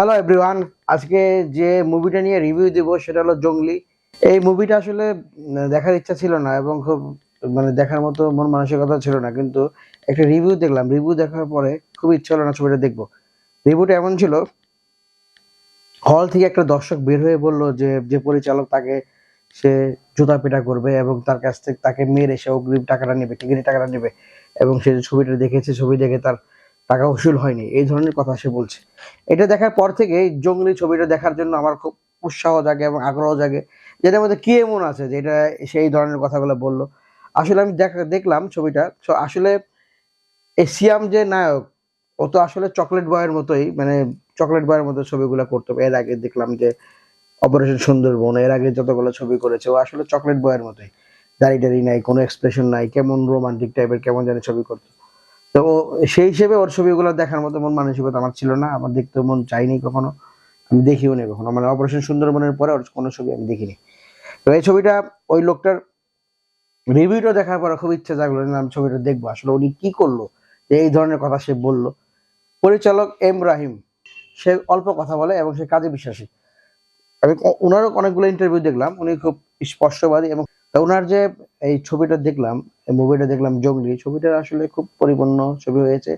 Hello everyone, আজকে যে মুভিটা নিয়ে রিভিউ দেব সেটা হলো জঙ্গলি। এই মুভিটা আসলে দেখার ইচ্ছা ছিল না এবং খুব মানে দেখার মতো মন মানসিকতা ছিল না, কিন্তু একটা রিভিউ দেখলাম। রিভিউ দেখার পরে খুব ইচ্ছা হলো না ছবিটা দেখব। রিভিউটা এমন ছিল হল থেকে একটা দর্শক বের হয়ে বলল যে যে পরিচালক তাকে, সে জুতা পেটা করবে এবং তার কাছ থেকে তাকে মেরে সে অগ্রিম টাকাটা নেবে, টিকিটের টাকাটা নেবে। এবং সে ছবিটা দেখেছে, ছবি দেখে তার টাকা উসুল হয়নি, এই ধরনের কথা সে বলছে। এটা দেখার পর থেকে জঙ্গলি ছবিটা দেখার জন্য আমার খুব উৎসাহ জাগে এবং আগ্রহ জাগে, যেটার মধ্যে কি এমন আছে যে এটা সেই ধরনের কথাগুলো বলল। আসলে আমি দেখা, দেখলাম ছবিটা আসলে এই সিয়াম যে নায়ক, ও তো আসলে চকলেট বয়ের মতোই মানে চকলেট বয়ের মতো ছবিগুলো করতো। এর আগে দেখলাম যে অপারেশন সুন্দরবন, এর আগে যতগুলো ছবি করেছে, ও আসলে চকলেট বয়ের মতোই। দাড়ি টাড়ি নাই, কোনো এক্সপ্রেশন নাই, কেমন রোমান্টিক টাইপের কেমন জানি ছবি করতো। তো সেই হিসেবে ওর ছবিগুলো দেখার মতো মন মানসিকতা আমার ছিল না। আমার দেখতে মন চাইনি কখনো। আমি দেখিও নি কখনো। মানে অপারেশন সুন্দরবনের পরে ওর কোনো ছবি আমি দেখিনি। তো এই ছবিটা ওই লোকটার রিভিউটা দেখার পরে খুব ইচ্ছা জাগলো আমি ছবিটা দেখব। আসলে উনি কি করল? যে এই ধরনের কথা সে বলল। পরিচালক এম রাহিম, সে অল্প কথা বলে এবং সে কাজে বিশ্বাসী। আমি ওনারও অনেকগুলো ইন্টারভিউ দেখলাম। উনি খুব স্পষ্টবাদী এবং ওনার যে এই ছবিটা দেখলাম মুভিটা দেখলাম জঙ্গলি। ছবিটা আসলে খুব পরিপূর্ণ ছবি হয়েছে।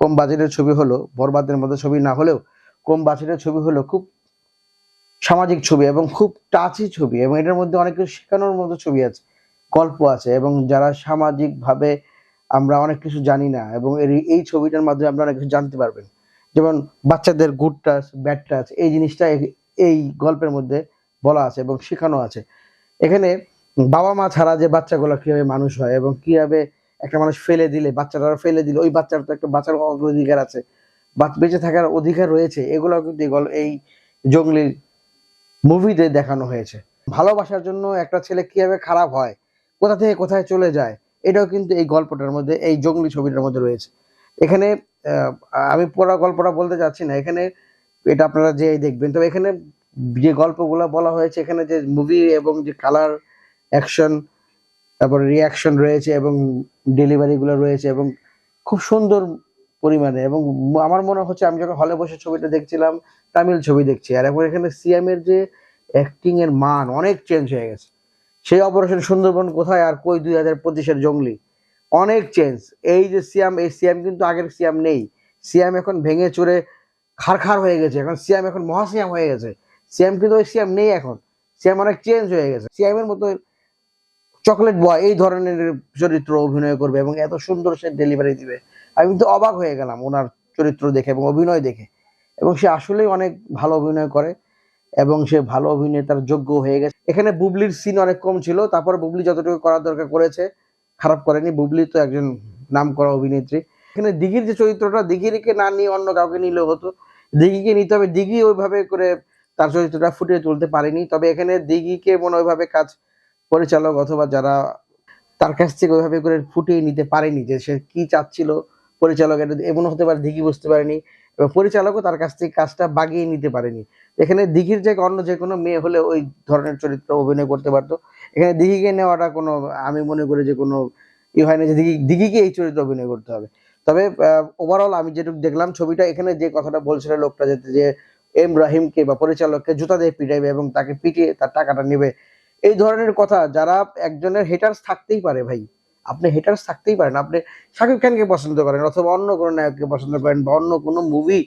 কম বাজেটের ছবি হলো, বরবাদের মতো ছবি না হলেও কম বাজেটের ছবি হলো খুব সামাজিক ছবি এবং খুব টাচি ছবি এবং এটার মধ্যে অনেক কিছু শেখানোর মতো ছবি আছে, গল্প আছে এবং যারা সামাজিক ভাবে আমরা অনেক কিছু জানি না এবং এই ছবিটার মাধ্যমে আমরা অনেক কিছু জানতে পারবেন। যেমন বাচ্চাদের গুড টাচ ব্যাড টাচ এই জিনিসটা এই গল্পের মধ্যে বলা আছে এবং শেখানো আছে। এখানে বাবা মা ছাড়া যে বাচ্চাগুলো কীভাবে মানুষ হয় এবং কীভাবে একটা মানুষ ফেলে দিলে বাচ্চাটা ফেলে দিলে, ওই বাচ্চার তো একটা বাচ্চার অধিকার আছে। বাচ- থাকার অধিকার রয়েছে এগুলো কিন্তু এই গল- জঙ্গলির মুভিতে দেখানো হয়েছে। ভালোবাসার জন্য একটা ছেলে কীভাবে খারাপ হয়, কোথা থেকে কোথায় চলে যায়, এটাও কিন্তু এই গল্পটার মধ্যে, এই জঙ্গলি ছবিটার মধ্যে রয়েছে। এখানে আমি পুরো গল্পটা বলতে চাচ্ছি না, এখানে এটা আপনারা যে দেখবেন, তবে এখানে যে গল্পগুলো বলা হয়েছে, এখানে যে মুভি এবং যে কালার অ্যাকশন, তারপরে রিয়াকশন রয়েছে এবং ডেলিভারিগুলো রয়েছে এবং খুব সুন্দর পরিমাণে এবং আমার মনে হচ্ছে আমি যখন হলে বসে ছবিটা দেখছিলাম, তামিল ছবি দেখছি। আর এখন এখানে সিএম এর যে অ্যাক্টিং এর মান অনেক চেঞ্জ হয়ে গেছে। সেই অপারেশন সুন্দরবন কোথায় আর কই দুই হাজার পঁচিশের জঙ্গলি? অনেক চেঞ্জ এই যে সিয়াম এই সিয়াম কিন্তু আগের সিয়াম নেই। সিয়াম এখন ভেঙে চুরে খারখার হয়ে গেছে। এখন সিয়াম এখন মহাসিয়াম হয়ে গেছে। সিয়াম কিন্তু ওই সিয়াম নেই এখন। সিয়াম অনেক চেঞ্জ হয়ে গেছে। সিয়ামের মতো চকলেট বয় এই ধরনের চরিত্র অভিনয় করবে এবং এত সুন্দর সে ডেলিভারি দিবে। আমি কিন্তু অবাক হয়ে গেলাম ওনার চরিত্র দেখে এবং অভিনয় দেখে। এবং সে আসলেই অনেক ভালো অভিনয় করে এবং সে ভালো অভিনেতার যোগ্য হয়ে গেছে। এখানে বুবলির সিন অনেক কম ছিল, তারপর বুবলি যতটুকু করার দরকার করেছে, খারাপ করেনি। বুবলি তো একজন নাম করা অভিনেত্রী। এখানে দিঘির যে চরিত্রটা, দিঘিরকে না নিয়ে অন্য কাউকে নিলেও হতো। দিঘিকে নিতে হবে। দিঘি ওইভাবে করে তার চরিত্রটা ফুটিয়ে তুলতে পারেনি। তবে এখানে দিঘিকে মনে ওইভাবে কাজ পরিচালক অথবা যারা তার কাছ থেকে ওইভাবে করে ফুটিয়ে নিতে পারেনি যে সে কি চাচ্ছিল পরিচালক এটা এমন হতে পারে, দিঘি বুঝতে পারেনি এবং পরিচালকও তার কাছ থেকে কাজটা বাগিয়ে নিতে পারেনি। এখানে দিঘির জায়গায় অন্য যে কোনো মেয়ে হলে ওই ধরনের চরিত্র অভিনয় করতে পারতো। এখানে দিঘিকে নেওয়াটা কোনো, আমি মনে করি যে কোনো ই হয় না যে দিঘি, দিঘিকে এই চরিত্র অভিনয় করতে হবে। তবে ওভারঅল আমি যেটুকু দেখলাম ছবিটা, এখানে যে কথাটা বলছিল লোকটা যেতে যে এম রাহিমকে বা পরিচালককে জুতা দিয়ে পিটাইবে এবং তাকে পিটিয়ে তার টাকাটা নেবে এই ধরনের কথা, যারা একজনের হেটার্স থাকতেই পারে ভাই। আপনি হেটার্স থাকতেই পারেন। আপনি শাকিব খানকে পছন্দ করেন অথবা অন্য কোনো নায়ককে পছন্দ করেন বা অন্য কোনো মুভি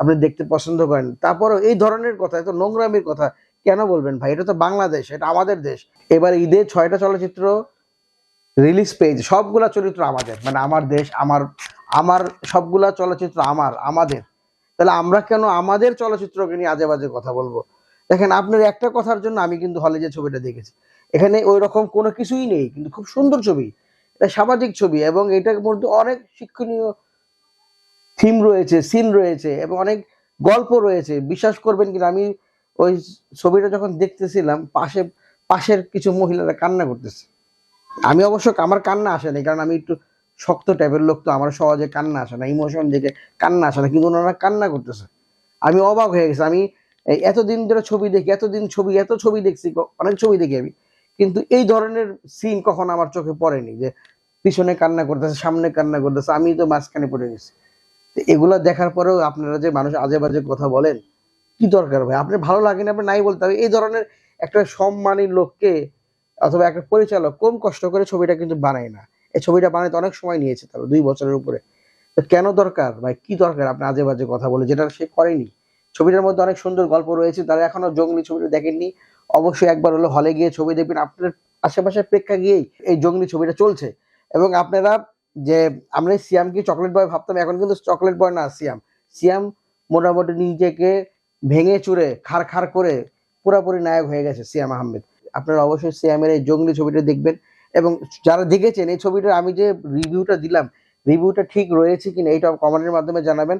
আপনি দেখতে পছন্দ করেন, তারপরও এই ধরনের কথা, এত নোংরামির কথা কেন বলবেন ভাই? এটা তো বাংলাদেশ, এটা আমাদের দেশ। এবার ঈদে ছয়টা চলচ্চিত্র রিলিজ পেয়েছে। সবগুলা চরিত্র আমাদের মানে আমার দেশ, আমার আমার সবগুলা চলচ্চিত্র আমার, আমাদের। তাহলে আমরা কেন আমাদের চলচ্চিত্রকে নিয়ে আজে বাজে কথা বলব? দেখেন, আপনার একটা কথার জন্য আমি কিন্তু হলে যে ছবিটা দেখেছি। এখানে ওই রকম কোনো কিছুই নেই, কিন্তু খুব সুন্দর ছবি। এটা সামাজিক ছবি এবং এটার মধ্যে অনেক শিক্ষণীয় থিম রয়েছে সিন রয়েছে এবং অনেক গল্প রয়েছে। বিশ্বাস করবেন কিনা, আমি ওই ছবিটা যখন দেখতেছিলাম, পাশে, পাশের কিছু মহিলারা কান্না করতেছে। আমি অবশ্য, আমার কান্না আসে আসেনি কারণ আমি একটু শক্ত টাইপের লোক, তো আমার সহজে কান্না আসে না ইমোশন দেখে কান্না আসে না, কিন্তু ওনারা কান্না করতেছে। আমি অবাক হয়ে গেছি, আমি এই এতদিন ধরে ছবি দেখি, এতদিন ছবি, এত ছবি দেখছি অনেক ছবি দেখি আমি। কিন্তু এই ধরনের সিন কখন আমার চোখে পড়েনি যে পিছনে কান্না করতেছে, সামনে কান্না করতেছে আমি তো মাঝখানে পড়ে গেছি। এগুলো দেখার পরেও আপনারা যে মানুষ আজে বাজে কথা বলেন, কি দরকার ভাই? আপনার ভালো লাগে না, আপনি নাই বলতে হবে। এই ধরনের একটা সম্মানী লোককে অথবা একটা পরিচালক কম কষ্ট করে ছবিটা কিন্তু বানায় না। এই ছবিটা বানাইতে অনেক সময় নিয়েছে তার দুই বছরের উপরে। তো কেন দরকার ভাই? কি দরকার আপনি আজে বাজে কথা বলে? যেটা সে করেনি। ছবিটার মধ্যে অনেক সুন্দর গল্প রয়েছে, তারা এখনও জঙ্গলি ছবিটা দেখেননি। অবশ্যই একবার হলো হলে গিয়ে ছবি দেখবেন। আপনার আশেপাশে প্রেক্ষা গিয়েই এই জঙ্গলি ছবিটা চলছে। এবং আপনারা যে, আমরা সিয়ামকে চকলেট বয় ভাবতাম, এখন কিন্তু চকলেট বয় না সিয়াম। সিয়াম মোটামুটি নিজেকে ভেঙে চুরে খার খার করে পুরাপুরি নায়ক হয়ে গেছে সিয়াম আহমেদ। আপনারা অবশ্যই সিয়ামের এই জঙ্গলি ছবিটা দেখবেন। এবং যারা দেখেছেন, এই ছবিটার আমি যে রিভিউটা দিলাম রিভিউটা ঠিক রয়েছে কিনা, এইটা কমেন্টের মাধ্যমে জানাবেন।